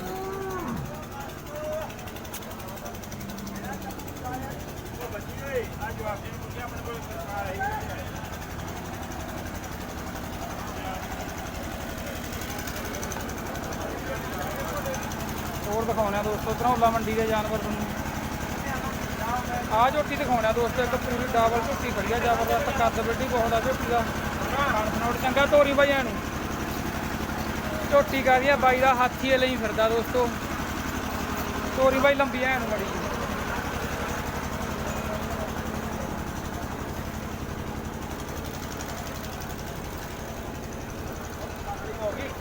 ਹੋਰ ਦਿਖਾਉਣੇ ਆ ਦੋਸਤੋ, ਧਰੌਲਾ ਮੰਡੀ ਦੇ ਜਾਨਵਰ ਤੁਹਾਨੂੰ। ਆ ਝੋਟੀ ਦਿਖਾਉਣਾ ਦੋਸਤੋ, ਇੱਕ ਪੂਰੀ ਡਬਲ ਝੋਟੀ ਖੜੀ ਆ ਜ਼ਬਰਦਸਤ ਕੱਦ ਵੱਡੀ ਬਹੁਤ ਆ ਝੋਟੀ ਦਾ। ਖਾਣ ਚੰਗਾ ਤੋਰੀ ਬਾਈਆਂ ਨੂੰ। ਝੋਟੀ ਕਰਦੀ ਆ, ਬਾਈ ਦਾ ਹਾਥੀ ਲਈ ਫਿਰਦਾ ਦੋਸਤੋ। ਤੋਰੀ ਬਾਈ ਲੰਬੀ ਐ ਨੂੰ ਬੜੀ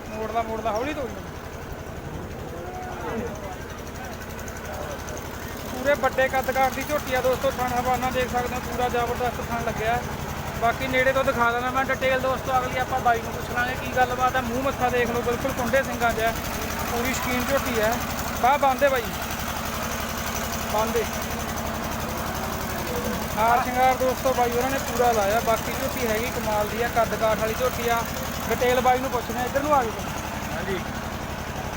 ਮੋੜਦਾ ਮੋੜਦਾ, ਹੌਲੀ ਤੋਰੀ। ਪੂਰੇ ਵੱਡੇ ਕੱਦਕਾਰ ਦੀ ਝੋਟੀ ਆ ਦੋਸਤੋ ਥਣ ਹਵਾਨਾ ਦੇਖ ਸਕਦੇ ਹੋ ਪੂਰਾ ਜ਼ਬਰਦਸਤ ਥਣ ਲੱਗਿਆ ਬਾਕੀ ਨੇੜੇ ਤੋਂ ਦਿਖਾ ਦੇਣਾ ਮੈਂ ਡਿਟੇਲ ਦੋਸਤੋ ਅਗਲੀ ਆਪਾਂ ਬਾਈ ਨੂੰ ਪੁੱਛ ਲਾਂਗੇ ਕੀ ਗੱਲਬਾਤ ਹੈ। ਮੂੰਹ ਮੱਥਾ ਦੇਖ ਲਓ ਬਿਲਕੁਲ ਕੁੰਡੇ ਸਿੰਘਾਂ 'ਚ ਹੈ। ਪੂਰੀ ਸ਼ਕੀਨ ਝੋਟੀ ਹੈ। ਬਾਹ ਬੰਦੇ ਬਾਈ। ਬੰਦੇ ਹਾਰ ਸ਼ਿੰਗਾਰ ਦੋਸਤੋ ਬਾਈ ਉਹਨਾਂ ਨੇ ਪੂਰਾ ਲਾਇਆ। ਬਾਕੀ ਝੋਟੀ ਹੈਗੀ ਕਮਾਲ ਦੀ ਆ ਕੱਦ ਕਾਠ ਵਾਲੀ ਝੋਟੀ ਆ। ਡਿਟੇਲ ਬਾਈ ਨੂੰ ਪੁੱਛਦੇ ਆ ਇੱਧਰ ਨੂੰ ਆ ਜਾਓ ਹਾਂਜੀ।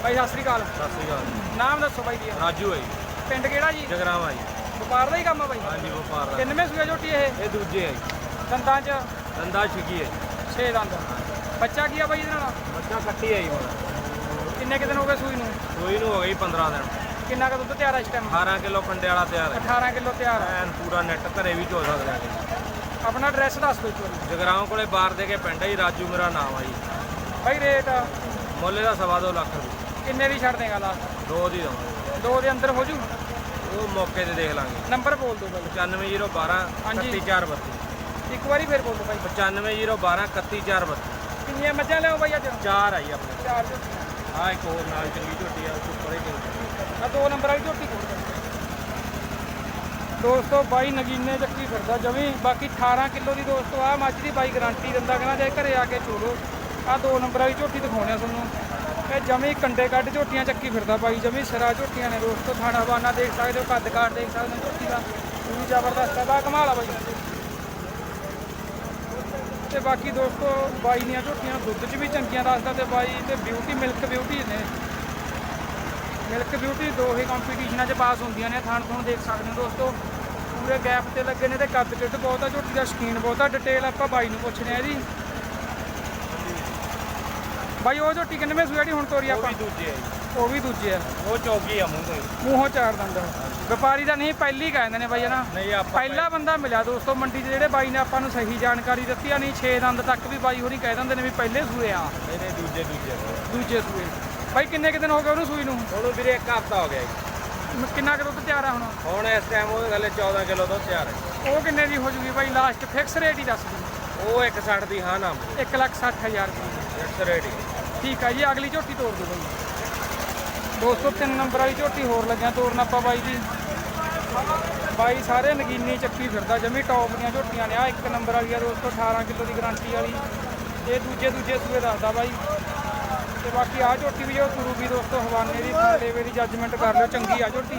ਬਾਈ ਸਤਿ ਸ੍ਰੀ ਅਕਾਲ। ਸਤਿ ਸ੍ਰੀ ਅਕਾਲ। ਨਾਮ ਦੱਸੋ ਬਾਈ ਜੀ ਰਾਜੂ ਹੈ ਜੀ। ਪਿੰਡ ਕਿਹੜਾ ਜੀ? ਜਗਰਾਵਾ ਜੀ। ਵਪਾਰ ਦਾ ਹੀ ਕੰਮ ਆ ਬਾਈ? ਹਾਂਜੀ ਵਪਾਰ ਦਾ। ਕਿੰਨਵੇਂ ਸੂਏ ਝੋਟੀ ਇਹ? ਇਹ ਦੂਜੇ ਹੈ ਜੀ। ਦੰਦਾਂ 'ਚ? ਦੰਦਾ ਛਿੱਕੀ ਹੈ 6 ਦੰਦ। ਬੱਚਾ ਕੀ ਆ ਬਾਈ ਇਹਦੇ ਨਾਲ ਬੱਚਾ ਕੱਟੀ ਹੈ ਜੀ ਹੁਣ। ਕਿੰਨੇ ਕੁ ਦਿਨ ਹੋ ਗਏ ਸੂਈ ਨੂੰ? ਸੂਈ ਨੂੰ ਹੋ ਗਈ 15 ਦਿਨ। ਕਿੰਨਾ ਕੁ ਦੁੱਧ ਤਿਆਰ ਆ ਇਸ ਟਾਈਮ 18 ਕਿਲੋ ਕੰਡੇ ਵਾਲਾ ਤਿਆਰ ਹੈ 18 ਕਿਲੋ ਤਿਆਰ ਆ। ਐਨ ਪੂਰਾ ਨੈਟ ਘਰੇ ਵੀ ਚੋ ਸਕਦੇ ਆ ਜੀ। ਆਪਣਾ ਐਡਰੈਸ ਦੱਸ ਦਿਓ ਇੱਕ ਵਾਰੀ। ਕੋਲੇ ਬਾਰ ਦੇ ਕੇ ਪਿੰਡ ਹੈ ਜੀ ਰਾਜੂ ਮੇਰਾ ਨਾਮ ਆ ਜੀ। ਬਾਈ ਰੇਟ ਮੁੱਲ ਦਾ ਸਵਾ ਦੋ ਲੱਖ ਰੁਪਏ। ਕਿੰਨੇ ਦੀ ਛੱਡ ਦੇਗਾ ਲਾਸਟ ਦੋ ਦੀ ਦਵਾਂਗੇ। ਦੋ ਦੇ ਅੰਦਰ ਹੋ ਜੂ? ਉਹ ਮੌਕੇ ਤੇ ਦੇਖ ਲਾਂਗੇ। ਨੰਬਰ ਬੋਲ ਦਿਓ ਬਾਈ 95012 ਹਾਂਜੀ। 31432 ਇੱਕ ਵਾਰੀ ਫੇਰ ਬੋਲ ਦਿਓ ਬਾਈ 95012 31432 ਕਿੰਨੀਆਂ ਮੱਝਾਂ ਲਿਆਓ ਬਾਈ ਅੱਜ? ਚਾਰ ਆਈ ਆਪਣੇ। ਚਾਰ ਝੋਟੀਆਂ। ਆ ਇੱਕ ਹੋਰ ਨਾਲ ਚੰਗੀ ਝੋਟੀ ਆ ਉੱਪਰ ਹੀ ਗਈ ਆ ਦੋ ਨੰਬਰ ਵਾਲੀ ਝੋਟੀ ਕੋਲ ਦੋਸਤੋ ਬਾਈ ਨਗੀਨੇ ਚੱਕੀ ਫਿਰਦਾ ਜਮੀ। ਬਾਕੀ 18 ਕਿਲੋ ਦੀ ਦੋਸਤੋ ਆ ਮੱਝ ਦੀ ਬਾਈ ਗਾਰੰਟੀ ਦਿੰਦਾ ਕਹਿੰਦਾ ਜੇ ਘਰੇ ਆ ਕੇ ਚੋਲੋ। ਆ ਦੋ ਨੰਬਰ ਵਾਲੀ ਝੋਟੀ ਦਿਖਾਉਣੇ ਆ ਤੁਹਾਨੂੰ। ਇਹ ਜਮੀ ਕੰਡੇ ਕੱਢ ਝੋਟੀਆਂ ਚੱਕੀ ਫਿਰਦਾ ਬਾਈ ਜਮੀ ਸਿਰਾ ਝੋਟੀਆਂ ਨੇ ਦੋਸਤੋ, ਥਾਣਾ ਬਾਨਾ ਦੇਖ ਸਕਦੇ ਹੋ, ਕੱਦ ਕਾਠ ਦੇਖ ਸਕਦੇ ਹੋ ਝੋਟੀ ਦਾ। ਪੂਰੀ ਜ਼ਬਰਦਸਤ ਹੈ, ਬਾ ਕਮਾਲ ਆ ਬਾਈ। ਤੇ ਬਾਕੀ ਦੋਸਤੋ, ਬਾਈ ਦੀਆਂ ਝੋਟੀਆਂ ਦੁੱਧ 'ਚ ਵੀ ਚੰਗੀਆਂ ਦੱਸਦਾ ਤੇ ਬਾਈ, ਤੇ ਬਿਊਟੀ ਮਿਲਕ ਬਿਊਟੀ ਨੇ। ਮਿਲਕ ਬਿਊਟੀ ਦੋ ਹੀ ਕੰਪੀਟੀਸ਼ਨਾਂ 'ਚ ਪਾਸ ਹੁੰਦੀਆਂ ਨੇ, ਥਾਣ ਥੋਣ ਦੇਖ ਸਕਦੇ ਹੋ ਦੋਸਤੋ। ਪੂਰੇ ਗੈਪ ਤੇ ਲੱਗੇ ਨੇ ਤੇ ਕੱਦ ਚਿੱਟ ਬਹੁਤ ਆ, ਝੋਟੀ ਦਾ ਸ਼ਕੀਨ ਬਹੁਤ ਆ ਡਿਟੇਲ ਆਪਾਂ ਬਾਈ ਨੂੰ ਪੁੱਛਦੇ ਆ ਜੀ ਬਾਈ ਉਹ ਝੋਟੀ ਕਿੰਨਵੇਂ ਸੂਈ ਜਿਹੜੀ ਹੁਣ ਤੋਰੀ ਉਹ ਆਪਾਂ ਵੀ ਦੂਜੇ ਆ ਜੀ। ਉਹ ਵੀ ਦੂਜੇ ਆ। ਉਹ ਚੌਕੀ ਆ ਮੂੰਹ ਤੋਂ ਮੂੰਹੋਂ ਚਾਰ ਦੰਦ। ਵਪਾਰੀ ਦਾ ਨਹੀਂ ਪਹਿਲੀ ਕਹਿੰਦੇ ਨੇ ਬਾਈ ਹਨਾ ਨਹੀਂ ਆਪਾਂ ਪਹਿਲਾ ਬੰਦਾ ਮਿਲਿਆ ਦੋਸਤੋ ਮੰਡੀ 'ਚ ਜਿਹੜੇ ਬਾਈ ਨੇ ਆਪਾਂ ਨੂੰ ਸਹੀ ਜਾਣਕਾਰੀ ਦਿੱਤੀ ਆ ਨਹੀਂ 6 ਦੰਦ ਤੱਕ ਵੀ ਬਾਈ ਹੋਰੀ ਕਹਿ ਦਿੰਦੇ ਨੇ ਵੀ ਪਹਿਲੇ ਸੂਏ ਆ। ਇਹਨੇ ਦੂਜੇ ਦੂਜੇ। ਦੂਜੇ ਸੂਏ। ਬਾਈ ਕਿੰਨੇ ਕੁ ਦਿਨ ਹੋ ਗਏ ਉਹਨੂੰ ਸੂਈ ਨੂੰ? ਉਹਨੂੰ ਵੀਰੇ ਇੱਕ ਹਫਤਾ ਹੋ ਗਿਆ ਜੀ। ਮ- ਕਿੰਨਾ ਕੁ ਦੁੱਧ ਤਿਆਰ ਆ ਹੁਣ? ਹੁਣ ਇਸ ਟਾਈਮ ਉਹਦੇ ਥੱਲੇ 14 ਕਿਲੋ ਤੋਂ ਤਿਆਰ ਹੈ ਉਹ ਕਿੰਨੇ ਦੀ ਹੋ ਜੂਗੀ ਬਾਈ ਲਾਸਟ ਫਿਕਸ ਰੇਟ ਹੀ ਦੱਸ ਦਿਓ। ਉਹ 160 ਦੀ ਹਾਂ ਨਾਮ। 1 ਲੱਖ 60 ਹਜ਼ਾਰ ਰੁਪਏ ਫਿਕਸ ਰੇਟ ਹੀ। ਠੀਕ ਆ ਜੀ, ਅਗਲੀ ਝੋਟੀ ਤੋੜ ਦਿਓ ਬਾਈ। ਦੋਸਤੋ ਤਿੰਨ ਨੰਬਰ ਵਾਲੀ ਝੋਟੀ ਹੋਰ ਲੱਗਿਆ ਤੋੜਨ ਆਪਾਂ ਬਾਈ ਜੀ। ਬਾਈ ਸਾਰੇ ਨਗੀਨੀ ਚੱਕੀ ਫਿਰਦਾ, ਜਮੀ ਟੌਪ ਦੀਆਂ ਝੋਟੀਆਂ ਨੇ। ਆ ਇੱਕ ਨੰਬਰ ਵਾਲੀ ਆ ਦੋਸਤੋ 18 ਕਿਲੋ ਦੀ ਗਾਰੰਟੀ ਵਾਲੀ। ਇਹ ਦੂਜੇ ਦੂਜੇ ਸੂਏ ਦੱਸਦਾ ਬਾਈ। ਤੇ ਬਾਕੀ ਆ ਝੋਟੀ ਵੀ ਜੋ ਤੁਰੂਗੀ ਦੋਸਤੋ, ਹਵਾਨੇ ਦੀ ਲੇਵੇ ਦੀ ਜੱਜਮੈਂਟ ਕਰ ਲਿਓ, ਚੰਗੀ ਆ ਝੋਟੀ।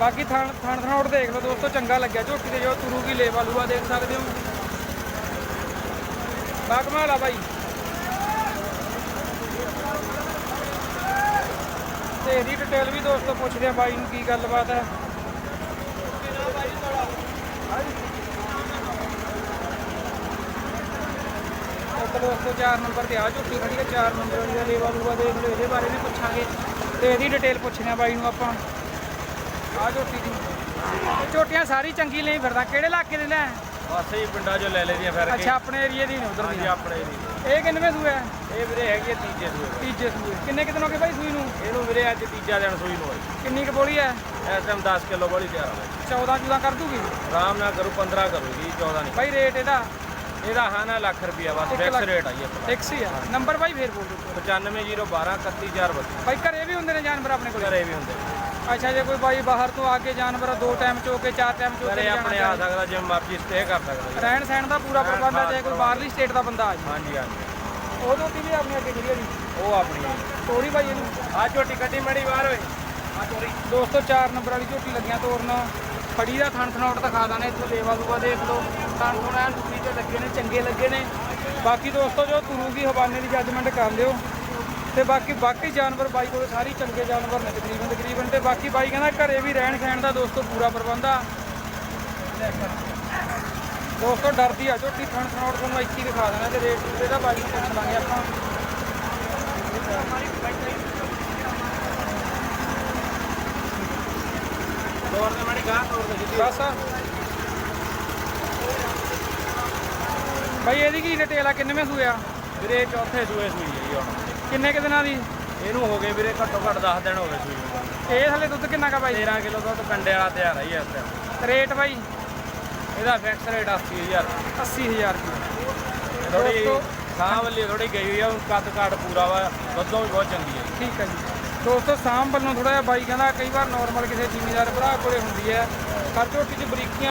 ਬਾਕੀ ਥਣ ਥਣ ਥਣੋੜ ਦੇਖ ਲਓ ਦੋਸਤੋ, ਚੰਗਾ ਲੱਗਿਆ ਝੋਟੀ ਦੇ ਜੋ ਤੁਰੂ ਵੀ ਲੇਵਾ ਲੂਆ ਦੇਖ ਸਕਦੇ ਹੋ। ਬਾਗਮਾਲ ਆ ਬਾਈ। ਤੇ ਇਹਦੀ ਡਿਟੇਲ ਵੀ ਦੋਸਤੋ ਪੁੱਛਦੇ ਆ ਬਾਈ ਨੂੰ ਕੀ ਗੱਲਬਾਤ ਹੈ। ਦੋਸਤੋ 4 ਨੰਬਰ ਤੇ ਆ, ਝੋਟੀ ਖੜੀ ਹੈ 4 ਨੰਬਰ ਵਾਲੀ ਦਾ ਲੇਵਾ ਲੂਆ ਦੇਖ ਲਓ, ਇਹਦੇ ਬਾਰੇ ਵੀ ਪੁੱਛਾਂਗੇ। ਤੇ ਇਹਦੀ ਡਿਟੇਲ ਪੁੱਛਦੇ ਆ ਬਾਈ ਨੂੰ ਆਪਾਂ। ਆ ਝੋਟੀ ਦੀ। ਝੋਟੀਆਂ ਸਾਰੀ ਚੰਗੀ ਲਈ ਫਿਰਦਾ, ਕਿਹੜੇ ਇਲਾਕੇ ਦੇ ਲੈ ਬਸ ਹੀ ਪਿੰਡਾਂ 'ਚੋਂ ਲੈ ਲੈਦੀਆਂ ਫਿਰ ਕੇ। ਅੱਛਾ ਆਪਣੇ ਏਰੀਏ ਦੀ ਨੇ ਉਧਰ ਹਾਂਜੀ ਦੀਆਂ ਆਪਣੇ ਦੀ। ਇਹ ਕਿੰਨਵੇਂ ਸੂਆ ਹੈ ਇਹ ਵੀਰੇ ਹੈਗੀ ਆ ਤੀਜੇ ਸੂਏ ਤੀਜੇ ਸੂਏ। ਕਿੰਨੇ ਹੋ ਗਏ ਬਾਈ ਸੂਈ ਨੂੰ? ਇਹਨੂੰ ਵੀਰੇ ਅੱਜ ਤੀਜਾ ਦਿਨ ਸੂਈ ਨੂੰ ਹੋਈ ਕਿੰਨੀ ਕੁ ਬੋਲੀ ਹੈ ਇਸ ਟਾਈਮ 10 ਕਿਲੋ ਵਾਲੀ ਤਿਆਰ ਹੈ 14 ਜੁਦਾ ਕਰ ਦੂਗੀ? ਆਰਾਮ ਨਾਲ ਕਰੂ 15 ਕਰੂਗੀ 14 ਨਹੀਂ। ਬਾਈ ਰੇਟ ਇਹਦਾ? ਇਹਦਾ ਹਾਂ ਨਾ ਲੱਖ ਰੁਪਿਆ ਬਸ ਇੱਕ ਫਿਕਸ ਲੱਖ। ਰੇਟ ਆਈ ਆਪਣਾ। ਫਿਕਸ ਹੀ ਆ। ਨੰਬਰ ਬਾਈ ਫੇਰ ਬੋਲ ਦਿਓ। 95012 31432 ਬਾਈ ਘਰੇ ਵੀ ਹੁੰਦੇ ਨੇ ਜਾਨਵਰ ਆਪਣੇ ਕੋਲ? ਘਰੇ ਵੀ ਹੁੰਦੇ ਅੱਛਾ ਜੇ ਕੋਈ ਬਾਈ ਬਾਹਰ ਤੋਂ ਆ ਕੇ ਜਾਨਵਰ ਦੋ ਟਾਈਮ ਚੋ ਕੇ ਚਾਰ ਟਾਈਮ ਚੋ ਕੇ ਘਰੇ ਆਪਣੇ ਆ ਸਕਦਾ ਜਿਵੇਂ ਮਰਜ਼ੀ ਸਟੇ ਕਰ ਸਕਦਾ ਜੀ। ਰਹਿਣ ਸਹਿਣ ਦਾ ਪੂਰਾ ਪ੍ਰਬੰਧ ਹੈ ਜੇ ਕੋਈ ਬਾਹਰਲੀ ਸਟੇਟ ਦਾ ਬੰਦਾ ਆ ਜਾਵੇ ਹਾਂਜੀ ਹਾਂਜੀ। ਉਹ ਝੋਟੀ ਵੀ ਆਪਣੀ ਅੱਗੇ ਹੈ ਜੀ। ਉਹ ਆਪਣੀ ਹੈ ਬਾਈ ਇਹਨੂੰ। ਆ ਝੋਟੀ ਕੱਟੀ ਮੜੀ ਬਾਹਰ ਓਏ। ਆ ਚੋਰੀ ਦੋਸਤੋ 4 ਨੰਬਰ ਵਾਲੀ ਝੋਟੀ ਲੱਗੀਆਂ ਤੋਰਨ। ਫੜੀ ਦਾ ਥਣ ਥਣੌਟ ਦਿਖਾ ਦਾਨੇ ਇੱਥੇ ਲੇਵਾ ਲੂਵਾ ਦੇਖ ਲਓ। ਥਣ ਥਣ ਐਨ ਟੁੱਟੀ ਤੇ ਲੱਗੇ ਨੇ ਚੰਗੇ ਲੱਗੇ ਨੇ। ਬਾਕੀ ਦੋਸਤੋ ਜੋ ਤੁਰੂਗੀ ਹਵਾਨੇ ਦੀ ਜੱਜਮੈਂਟ ਕਰ ਲਿਓ। ਤੇ ਬਾਕੀ ਬਾਕੀ ਜਾਨਵਰ ਬਾਈ ਕੋਲ ਸਾਰੀ ਚੰਗੇ ਜਾਨਵਰ ਨੇ ਤਕਰੀਬਨ ਤਕਰੀਬਨ ਤੇ ਬਾਕੀ ਬਾਈ ਕਹਿੰਦਾ ਘਰੇ ਵੀ ਰਹਿਣ ਸਹਿਣ ਦਾ ਦੋਸਤੋ ਪੂਰਾ ਪ੍ਰਬੰਧ ਆ। ਦੋਸਤੋ ਡਰਦੀ ਆ ਝੋਟੀ ਥਣ ਥਣੌਟ ਤੁਹਾਨੂੰ ਇੱਥੇ ਹੀ ਦਿਖਾ ਦੇਣਾ ਤੇ ਰੇਟ ਇਹਦਾ ਬਾਈ ਨੂੰ ਪੁੱਛ ਲਾਂਗੇ ਆਪਾਂ। ਦੇ ਮੜੀ ਦੇ ਬਸ ਬਾਈ ਇਹਦੀ ਕੀ ਡਿਟੇਲ ਆ ਕਿੰਨਵੇਂ ਸੂਆ ਵੀਰੇ ਚੌਥੇ ਸੂਏ ਸੂਈ ਹੈ ਜੀ ਹੁਣ। ਕਿੰਨੇ ਕੁ ਦਿਨਾਂ ਦੀ? ਇਹਨੂੰ ਹੋ ਗਏ ਵੀਰੇ ਘੱਟੋ ਘੱਟ 10 ਦਿਨ ਹੋ ਗਏ ਸੂਈ ਨੂੰ। ਇਹ ਥੱਲੇ ਦੁੱਧ ਕਿੰਨਾ ਕਾ ਬਾਈ? 13 ਕਿਲੋ ਦੁੱਧ ਕੰਡੇ ਵਾਲਾ ਤਿਆਰ ਹੈ ਜੀ ਇਸ ਟਾਈਮ ਰੇਟ ਬਾਈ? ਇਹਦਾ ਫਿਕਸ ਰੇਟ 80000 80000 ਰੁਪਏ। ਥੋੜੀ ਦੋਸਤੋ- ਸਾਹ ਵੱਲੀ ਥੋੜੀ ਗਈ ਹੋਈ ਆ ਹੁਣ ਕੱਦ ਕਾਟ ਪੂਰਾ ਵਾ ਦੁੱਧੋਂ ਵੀ ਬਹੁਤ ਚੰਗੀ ਹੈ ਠੀਕ ਹੈ ਜੀ। ਦੋਸਤੋ ਸਾਮ ਵੱਲੋਂ ਥੋੜਾ ਜਿਹਾ ਬਾਈ ਕਹਿੰਦਾ ਕਈ ਵਾਰ ਨਾਰਮਲ ਕਿਸੇ ਜ਼ਿਮੀਦਾਰ ਭਰਾ ਕੋਲੇ ਹੁੰਦੀ ਹੈ ਪਰ ਝੋਟੀ 'ਚ ਬਰੀਕੀਆਂ